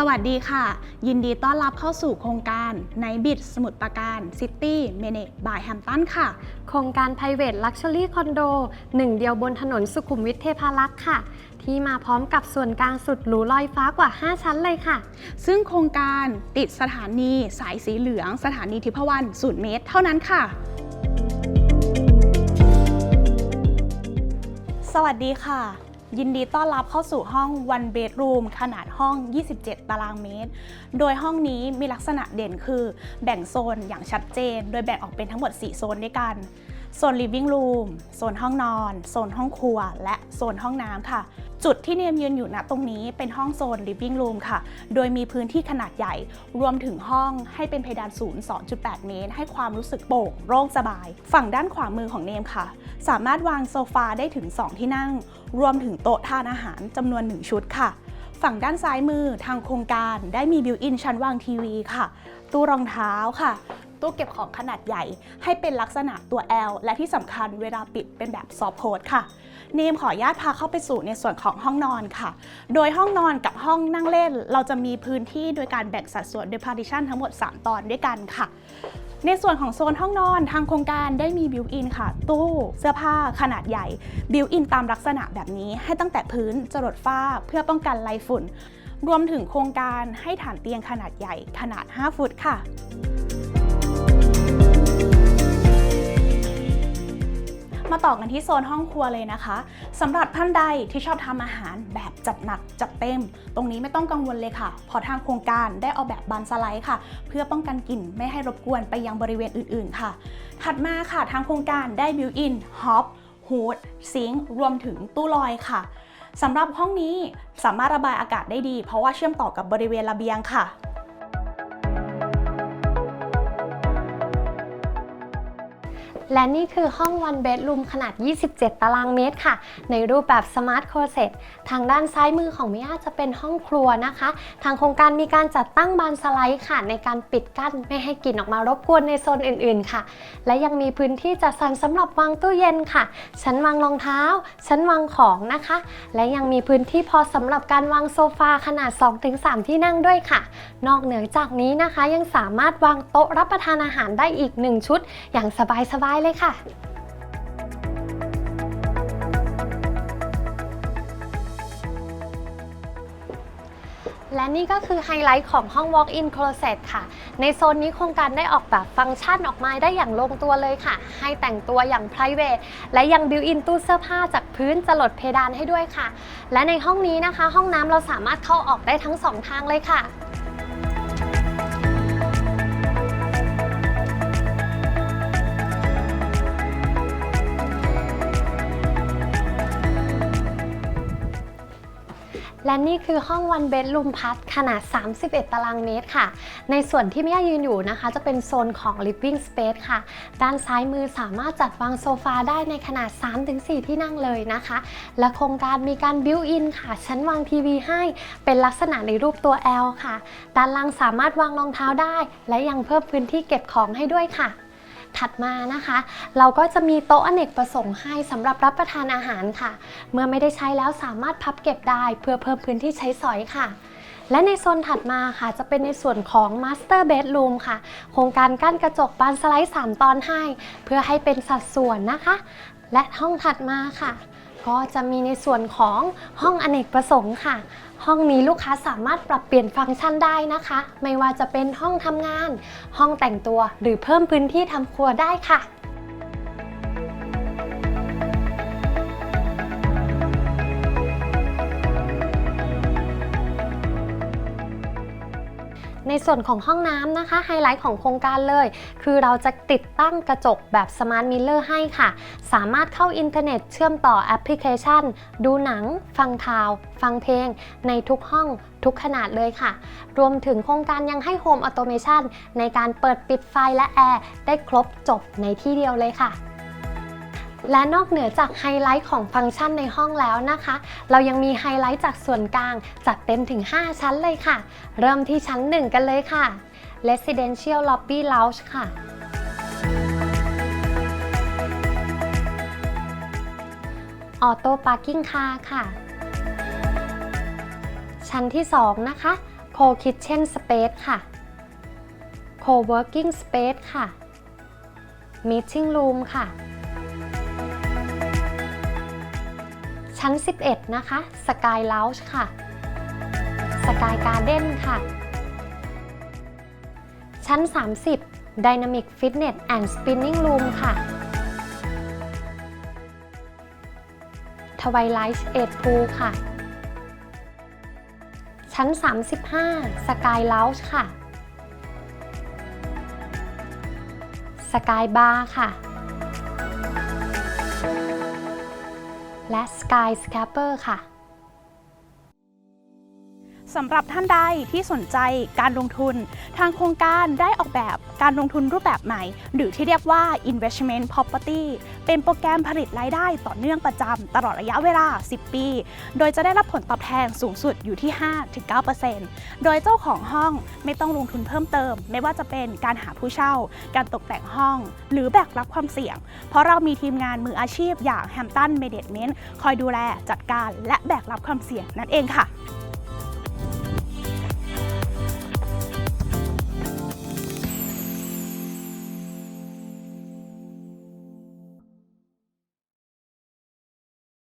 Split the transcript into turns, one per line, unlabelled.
สวัสดีค่ะ ยินดีต้อนรับเข้าสู่โครงการในบิดสมุทรปราการซิตี้เมเนจบายแฮมตันค่ะ
โครงการ private luxury condo หนึ่งเดียวบนถนนสุขุมวิทเทพารักษ์ค่ะ ที่มาพร้อมกับส่วนกลางสุดหรูลอยฟ้ากว่า 5 ชั้นเลยค่ะ
ซึ่งโครงการติดสถานีสายสีเหลือง สถานีทิพวรรณศูนย์เมตร เท่านั้นค่ะสวัสดีค่ะ ยินดีต้อนรับเข้าสู่ห้อง one bedroom ขนาดห้อง 27 ตารางเมตร โดยห้องนี้มีลักษณะเด่นคือแบ่งโซนอย่างชัดเจน โดยแบ่งออกเป็นทั้งหมด 4 โซนด้วยกัน โซน living room โซนห้องนอน โซนห้องครัว และโซนห้องน้ำค่ะ จุดที่เนมยืนอยู่ณตรงนี้เป็นห้องโซน living room ค่ะ โดยมีพื้นที่ขนาดใหญ่ รวมถึงห้องให้เป็นเพดานสูง 2.8 เมตร ให้ความรู้สึกโปร่งโล่งสบาย ฝั่งด้านขวามือของเนมค่ะ สามารถวางโซฟาได้ถึง 2 ที่นั่ง รวมถึงโต๊ะทานอาหารจำนวน 1 ชุดค่ะฝั่งด้านซ้ายมือทางโครงการได้มีบิวอินชั้นวางทีวีค่ะ ตู้รองเท้าค่ะ ตู้เก็บของขนาดใหญ่ ให้เป็นลักษณะตัว L และที่สำคัญเวลาปิดเป็นแบบซอฟโ d ดค่ะเนมขออนุญาตพาเข้าไปสู่ในส่วนของห้องนอนค่ะ โดยห้องนอนกับห้องนั่งเล่น เราจะมีพื้นที่โดยการแบ่งสัดส่วนโดย partition ทั้งหมด 3 ตอนด้วยกันค่ะในส่วนของโซนห้องนอนทางโครงการได้มีบิวอินค่ะ ตู้เสื้อผ้าขนาดใหญ่บิวอินตามลักษณะแบบนี้ให้ตั้งแต่พื้นจรดฝ้าเพื่อป้องกันไรฝุ่น รวมถึงโครงการให้ฐานเตียงขนาดใหญ่ขนาด 5 ฟุตค่ะ มาต่อกันที่โซนห้องครัวเลยนะคะสำหรับท่านใดที่ชอบทำอาหารแบบจัดหนักจัดเต็ม ตรงนี้ไม่ต้องกังวลเลยค่ะเพราะทางโครงการได้ออกแบบบานสไลด์ค่ะ เพื่อป้องกันกลิ่นไม่ให้รบกวนไปยังบริเวณอื่น ๆ ค่ะ ถัดมาค่ะทางโครงการได้บิวอินฮอปฮูดซิงค์รวมถึงตู้ลอยค่ะสำหรับห้องนี้สามารถระบายอากาศได้ดี เพราะว่าเชื่อมต่อกับบริเวณระเบียงค่ะ
และนี่คือห้อง one bedroom ขนาด 27 ตารางเมตรค่ะ ในรูปแบบ smart closet ทางด้านซ้ายมือของมิอาจะเป็นห้องครัวนะคะ ทางโครงการมีการจัดตั้งบานสไลด์ค่ะ ในการปิดกั้นไม่ให้กลิ่นออกมารบกวนในโซนอื่นๆค่ะ และยังมีพื้นที่จัดสรรสำหรับวางตู้เย็นค่ะ ชั้นวางรองเท้า ชั้นวางของนะคะ และยังมีพื้นที่พอสำหรับการวางโซฟาขนาด 2-3 ที่นั่งด้วยค่ะ นอกเหนือจากนี้นะคะยังสามารถวางโต๊ะรับประทานอาหารได้อีก 1 ชุด อย่างสบายๆเลยค่ะ และนี่ก็คือไฮไลท์ของห้อง Walk-in Closet ค่ะ ในโซนนี้โครงการได้ออกแบบฟังก์ชันออกมาได้อย่างลงตัวเลยค่ะ ให้แต่งตัวอย่าง private และยัง built-in ตู้เสื้อผ้าจากพื้นจรดเพดานให้ด้วยค่ะ และในห้องนี้นะคะ ห้องน้ำเราสามารถเข้าออกได้ทั้งสองทางเลยค่ะ และนี่คือห้อง one bedroom plus ขนาด 31 ตารางเมตรค่ะ ในส่วนที่มิยายืนอยู่นะคะ จะเป็นโซนของ living space ค่ะ ด้านซ้ายมือสามารถจัดวางโซฟาได้ในขนาด 3-4 ที่นั่งเลยนะคะ และโครงการมีการ built in ค่ะ ชั้นวางทีวีให้เป็นลักษณะในรูปตัว L ค่ะ ด้านล่างสามารถวางรองเท้าได้ และยังเพิ่มพื้นที่เก็บของให้ด้วยค่ะ ถัดมานะคะ เราก็จะมีโต๊ะอเนกประสงค์ให้สำหรับรับประทานอาหารค่ะ เมื่อไม่ได้ใช้แล้วสามารถพับเก็บได้ เพื่อเพิ่มพื้นที่ใช้สอยค่ะและในโซนถัดมาค่ะจะเป็นในส่วนของ Master Bedroom ค่ะ โครงการกั้นกระจกบานสไลด์ 3 ตอนให้ เพื่อให้เป็นสัดส่วนนะคะ และห้องถัดมาค่ะ ก็จะมีในส่วนของห้องอเนกประสงค์ค่ะ ห้องนี้ลูกค้าสามารถปรับเปลี่ยนฟังก์ชันได้นะคะ ไม่ว่าจะเป็นห้องทำงาน ห้องแต่งตัวหรือเพิ่มพื้นที่ทำครัวได้ค่ะ ส่วนของห้องน้ำนะคะไฮไลท์ของโครงการเลย คือเราจะติดตั้งกระจกแบบสมาร์ทมิลเลอร์ให้ค่ะ สามารถเข้าอินเทอร์เน็ตเชื่อมต่อแอปพลิเคชัน ดูหนัง ฟังข่าว ฟังเพลง ในทุกห้องทุกขนาดเลยค่ะ รวมถึงโครงการยังให้โฮมออโตเมชันในการเปิดปิดไฟและแอร์ได้ครบจบในที่เดียวเลยค่ะ และนอกเหนือจากไฮไลท์ของฟังก์ชันในห้องแล้วนะคะ เรายังมีไฮไลท์จากส่วนกลางจัดเต็มถึง 5 ชั้นเลยค่ะ เริ่มที่ชั้น 1 กันเลยค่ะ Residential Lobby Lounge ค่ะ Auto Parking Car ค่ะ ชั้นที่ 2 นะคะ Co-Kitchen Space ค่ะ Co-Working Space ค่ะ Meeting Room ค่ะ ชั้น 11 นะคะ Sky Lounge ค่ะ Sky Garden ค่ะ ชั้น 30 Dynamic Fitness and Spinning Room ค่ะ Twilight Edge Pool ค่ะ ชั้น 35 Sky Lounge ค่ะ Sky Bar ค่ะ และ Sky Scraper ค่ะ
สำหรับท่านใดที่สนใจการลงทุน ทางโครงการได้ออกแบบการลงทุนรูปแบบใหม่ หรือที่เรียกว่า investment property เป็นโปรแกรมผลิตรายได้ต่อเนื่องประจำตลอดระยะเวลา 10 ปี โดยจะได้รับผลตอบแทนสูงสุดอยู่ที่ 5-9%โดยเจ้าของห้องไม่ต้องลงทุนเพิ่มเติม ไม่ว่าจะเป็นการหาผู้เช่า การตกแต่งห้อง หรือแบกรับความเสี่ยง เพราะเรามีทีมงานมืออาชีพอย่าง Hampton Management คอยดูแลจัดการและแบกรับความเสี่ยงนั่นเองค่ะ